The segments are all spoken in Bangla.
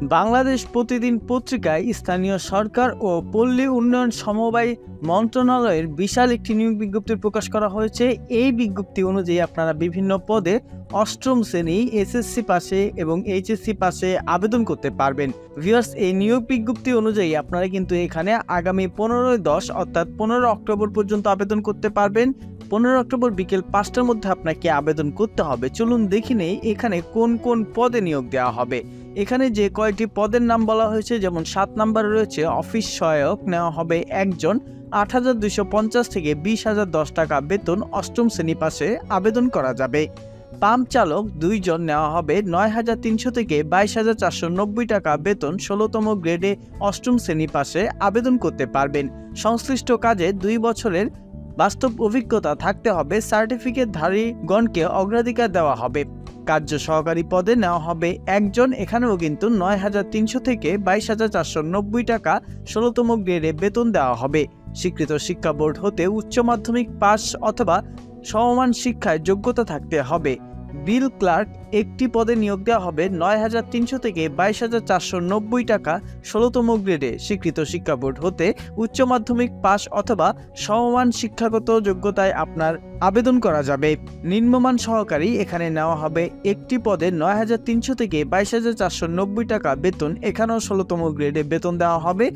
বাংলাদেশ প্রতিদিন পত্রিকায় স্থানীয় সরকার ও পল্লী উন্নয়ন সমবায় মন্ত্রণালয়ের বিশাল একটি নিয়োগ বিজ্ঞপ্তি প্রকাশ করা হয়েছে। এই বিজ্ঞপ্তি অনুযায়ী আপনারা বিভিন্ন পদে অষ্টম শ্রেণি, এসএসসি পাশে এবং এইচএসসি পাশে আবেদন করতে পারবেন। ভিউয়ার্স, এই নিয়োগ বিজ্ঞপ্তি অনুযায়ী আপনারা কিন্তু এখানে আগামী পনেরোই দশ অর্থাৎ পনেরো অক্টোবর পর্যন্ত আবেদন করতে পারবেন। পনেরো অক্টোবর বিকেল পাঁচটার মধ্যে আপনাকে আবেদন করতে হবে। চলুন দেখি নেই এখানে কোন কোন পদে নিয়োগ দেওয়া হবে। এখানে যে কয়টি পদের নাম বলা হয়েছে, যেমন সাত নাম্বারে রয়েছে, অফিস সহায়ক, নেওয়া হবে একজন, আট হাজার দুইশো পঞ্চাশ থেকে বিশ হাজার দশ টাকা বেতন অষ্টম শ্রেণি পাশে আবেদন করা যাবে। পাম্প চালক দুইজন, নেওয়া হবে নয় হাজার তিনশো থেকে বাইশ হাজার চারশো নব্বই টাকা বেতন ষোলোতম গ্রেডে অষ্টম শ্রেণি পাশে আবেদন করতে পারবেন। সংশ্লিষ্ট কাজে দুই বছরের বাস্তব অভিজ্ঞতা থাকতে হবে সার্টিফিকেটধারীগণকে অগ্রাধিকার দেওয়া হবে। কার্য সহকারী পদে নেওয়া হবে। একজন, এখানেও কিন্তু নয় হাজার তিনশো থেকে বাইশ হাজার চারশো নব্বই টাকা ষোলোতম গ্রেডে বেতন দেওয়া হবে। স্বীকৃত শিক্ষা বোর্ড হতে উচ্চ মাধ্যমিক পাস অথবা সমমান শিক্ষায় যোগ্যতা থাকতে হবে। বিল ক্লার্ক একটি পদে নিয়োগ দেওয়া হবে নয় হাজার তিনশো থেকে বাইশ হাজার চারশো নব্বই টাকা ষোলোতম গ্রেডে। স্বীকৃত শিক্ষা বোর্ড হতে উচ্চ মাধ্যমিক পাস অথবা সমমান শিক্ষাগত যোগ্যতায় আপনার আবেদন করা যাবে। নিম্নমান সহকারী এখানে নেওয়া হবে একটি পদে নয় হাজার তিনশো থেকে বাইশ হাজার চারশো নব্বই টাকা বেতন। এখানেও ষোলোতম গ্রেডে বেতন দেওয়া হবে।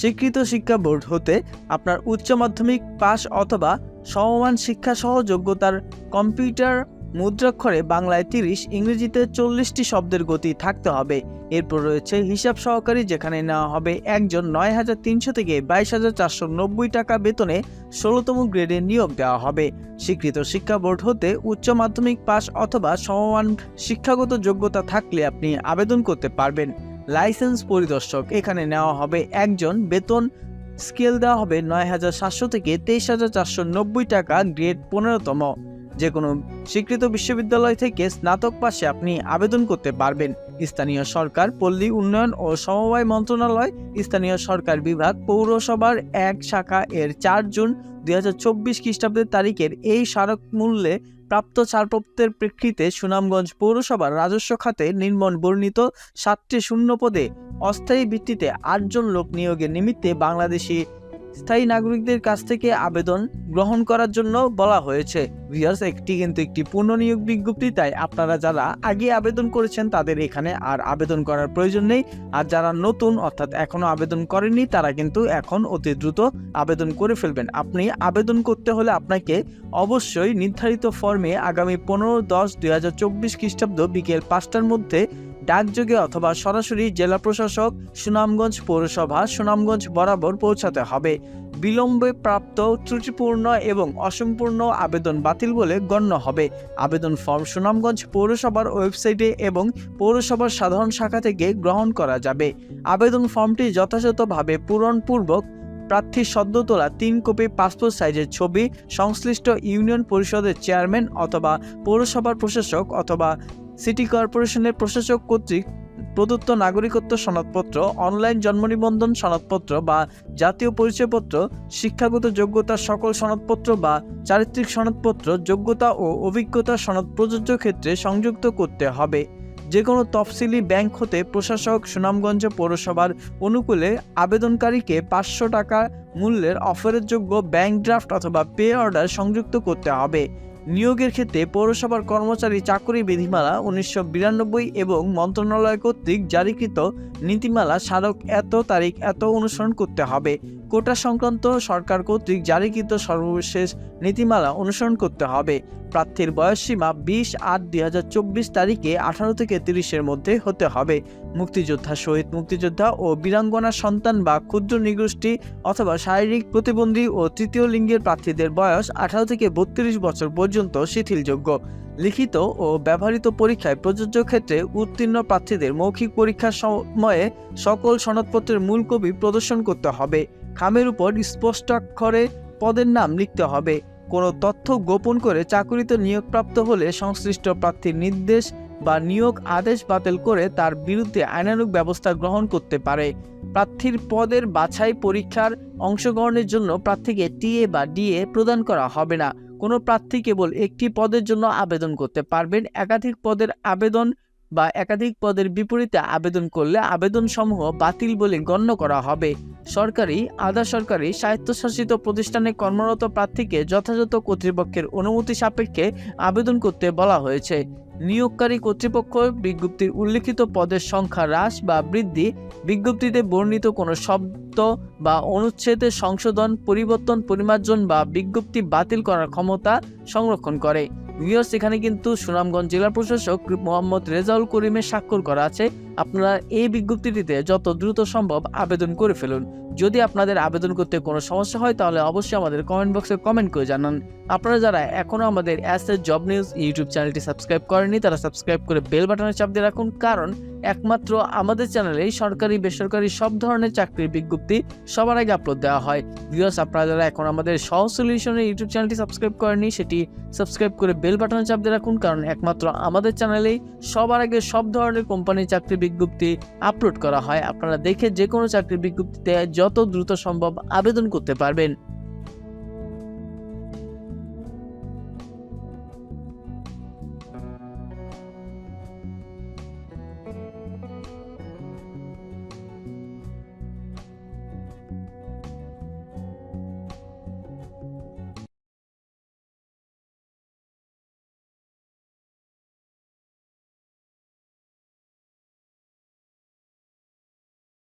স্বীকৃত শিক্ষা বোর্ড হতে আপনার উচ্চ মাধ্যমিক পাস অথবা সমমান শিক্ষাসহ যোগ্যতার কম্পিউটার মুদ্রাক্ষরে বাংলায় তিরিশ, ইংরেজিতে চল্লিশটি শব্দের গতি থাকতে হবে। এরপর রয়েছে হিসাব সহকারী, যেখানে নেওয়া হবে একজন নয় হাজার তিনশো থেকে বাইশ হাজার চারশো নব্বই টাকা বেতনে ষোলোতম গ্রেডে নিয়োগ দেওয়া হবে। স্বীকৃত শিক্ষা বোর্ড হতে উচ্চ মাধ্যমিক পাস অথবা সমমান শিক্ষাগত যোগ্যতা থাকলে আপনি আবেদন করতে পারবেন। লাইসেন্স পরিদর্শক, এখানে নেওয়া হবে একজন বেতন। স্কেল দেওয়া হবে নয় হাজার সাতশো থেকে তেইশ হাজার চারশো নব্বই টাকা, গ্রেড পনেরোতম। যে কোনো স্বীকৃত বিশ্ববিদ্যালয় থেকে স্নাতক পাশে আপনি আবেদন করতে পারবেন। স্থানীয় সরকার, পল্লী উন্নয়ন ও সমবায় মন্ত্রণালয়, স্থানীয় সরকার বিভাগ, পৌরসভার এক শাখা এর চার জুন দুই হাজার চব্বিশ খ্রিস্টাব্দের তারিখের এই স্মারক মূল্যে প্রাপ্ত ছাড়পত্রের প্রেক্ষিতে সুনামগঞ্জ পৌরসভার রাজস্ব খাতে নির্মণ বর্ণিত সাতটি শূন্য পদে অস্থায়ী ভিত্তিতে আটজন লোক নিয়োগের নিমিত্তে বাংলাদেশি স্থায়ী নাগরিকদের কাছ থেকে আবেদন গ্রহণ করার জন্য বলা হয়েছে। ভিউয়ার্স, একটি কিন্তু একটি পূর্ণ নিয়োগ বিজ্ঞপ্তি, তাই আপনারা যারা আগে আবেদন করেছেন তাদের এখানে আর আবেদন করার প্রয়োজন নেই। আর যারা নতুন, অর্থাৎ এখনও আবেদন করেননি, তারা কিন্তু এখন অতি দ্রুত আবেদন করে ফেলবেন। আপনি আবেদন করতে হলে আপনাকে অবশ্যই নির্ধারিত ফর্মে আগামী পনেরো দশ দুই হাজার চব্বিশ খ্রিস্টাব্দ বিকেল পাঁচটার মধ্যে ডাকযোগে অথবা সরাসরি জেলা প্রশাসক সুনামগঞ্জ পৌরসভা সুনামগঞ্জ বরাবর পৌঁছাতে হবে। বিলম্বে প্রাপ্ত ত্রুটিপূর্ণ এবং অসম্পূর্ণ আবেদন বাতিল বলে গণ্য হবে। আবেদন ফর্ম সুনামগঞ্জ পৌরসভার ওয়েবসাইটে এবং পৌরসভার সাধারণ শাখা থেকে গ্রহণ করা যাবে। আবেদন ফর্মটি যথাযথভাবে পূরণপূর্বক প্রার্থী সদ্য তোলা তিন কপি পাসপোর্ট সাইজের ছবি, সংশ্লিষ্ট ইউনিয়ন পরিষদের চেয়ারম্যান অথবা পৌরসভার প্রশাসক অথবা সিটি কর্পোরেশনের প্রশাসক কর্তৃক প্রদত্ত নাগরিকত্ব সনদপত্র, অনলাইন জন্ম নিবন্ধন সনদপত্র বা জাতীয় পরিচয়পত্র, শিক্ষাগত যোগ্যতার সকল সনদপত্র বা চারিত্রিক সনদপত্র, যোগ্যতা ও অভিজ্ঞতা সনদ প্রযোজ্য ক্ষেত্রে সংযুক্ত করতে হবে। যে কোনো তফসিলি ব্যাংক হতে প্রশাসক সুনামগঞ্জ পৌরসভার অনুকূলে আবেদনকারীকে পাঁচশো টাকা মূল্যের অফারের যোগ্য ব্যাংক ড্রাফট অথবা পে অর্ডার সংযুক্ত করতে হবে। নিয়োগের ক্ষেত্রে পৌরসভার কর্মচারী চাকরি বিধিমালা উনিশশো বিরানব্বই এবং মন্ত্রণালয় কর্তৃক জারিকৃত নীতিমালা স্মারক এত তারিখ এত অনুসরণ করতে হবে। কোটা সংক্রান্ত সরকার কর্তৃক জারিকৃত সর্বশেষ নীতিমালা অনুসরণ করতে হবে। প্রার্থীর বয়সসীমা বিশ আট দুই তারিখে আঠারো থেকে তিরিশের মধ্যে হতে হবে। মুক্তিযোদ্ধা, শহীদ মুক্তিযোদ্ধা ও বীরাঙ্গনার সন্তান বা ক্ষুদ্র নিগোষ্ঠী অথবা শারীরিক প্রতিবন্ধী ও তৃতীয় লিঙ্গের প্রার্থীদের বয়স আঠারো থেকে বত্রিশ বছর পর্যন্ত শিথিলযোগ্য। লিখিত ও ব্যবহৃত পরীক্ষায় প্রযোজ্য ক্ষেত্রে উত্তীর্ণ প্রার্থীদের মৌখিক পরীক্ষার সময়ে সকল সনদপত্রের মূল কপি প্রদর্শন করতে হবে। খামের উপর স্পষ্টাক্ষরে পদের নাম লিখতে হবে। কোনো তথ্য গোপন করে চাকুরিতে নিয়োগপ্রাপ্ত হলে সংশ্লিষ্ট প্রার্থীর নির্দেশ বা নিয়োগ আদেশ বাতিল করে তার বিরুদ্ধে আইনানুগ ব্যবস্থা গ্রহণ করতে পারে। প্রার্থীর পদের বাছাই পরীক্ষার অংশগ্রহণের জন্য প্রার্থীকে টিএ বা ডিএ প্রদান করা হবে না। কোনো প্রার্থী কেবল একটি পদের জন্য আবেদন করতে পারবেন। একাধিক পদের আবেদন বা একাধিক পদের বিপরীতে আবেদন করলে আবেদনসমূহ বাতিল বলে গণ্য করা হবে। সরকারি, আধা সরকারি স্বায়ত্তশাসিত প্রতিষ্ঠানে কর্মরত প্রার্থীকে যথাযথ কর্তৃপক্ষের অনুমতি সাপেক্ষে আবেদন করতে বলা হয়েছে। নিয়োগকারী কর্তৃপক্ষ বিজ্ঞপ্তির উল্লিখিত পদের সংখ্যা হ্রাস বা বৃদ্ধি, বিজ্ঞপ্তিতে বর্ণিত কোনো শব্দ বা অনুচ্ছেদের সংশোধন, পরিবর্তন, পরিমার্জন বা বিজ্ঞপ্তি বাতিল করার ক্ষমতা সংরক্ষণ করে। ভিউয়ার্স এখানে কিন্তু সুনামগঞ্জ জেলা প্রশাসক মোহাম্মদ রেজাউল করিমের স্বাক্ষর করা আছে। আপনারা এই বিজ্ঞপ্তিটিতে যত দ্রুত সম্ভব আবেদন করে ফেলুন। যদি আপনাদের আবেদন করতে কোনো সমস্যা হয়, তাহলে অবশ্যই আমাদের কমেন্ট বক্সে কমেন্ট করে জানান। আপনারা যারা এখনও আমাদের অ্যাস জব নিউজ ইউটিউব চ্যানেলটি সাবস্ক্রাইব করেননি, তারা সাবস্ক্রাইব করে বেল বাটনে চাপ দিয়ে রাখুন। কারণ একমাত্র আমাদের চ্যানেলেই সরকারি, বেসরকারি সব ধরনের চাকরির বিজ্ঞপ্তি সবার আগে আপলোড দেওয়া হয়। ভিউয়ার্স আপনারা যারা এখন আমাদের সহ সলিউশনের ইউটিউব চ্যানেলটি সাবস্ক্রাইব করেনি সেটি সাবস্ক্রাইব করে বেল বাটনে চাপ দিয়ে রাখুন। কারণ একমাত্র আমাদের চ্যানেলেই সবার আগে সব ধরনের কোম্পানির চাকরির বিজ্ঞপ্তি আপলোড করা হয়। আপনারা দেখে যে কোনো চাকরির বিজ্ঞপ্তিতে যত দ্রুত সম্ভব আবেদন করতে পারবেন।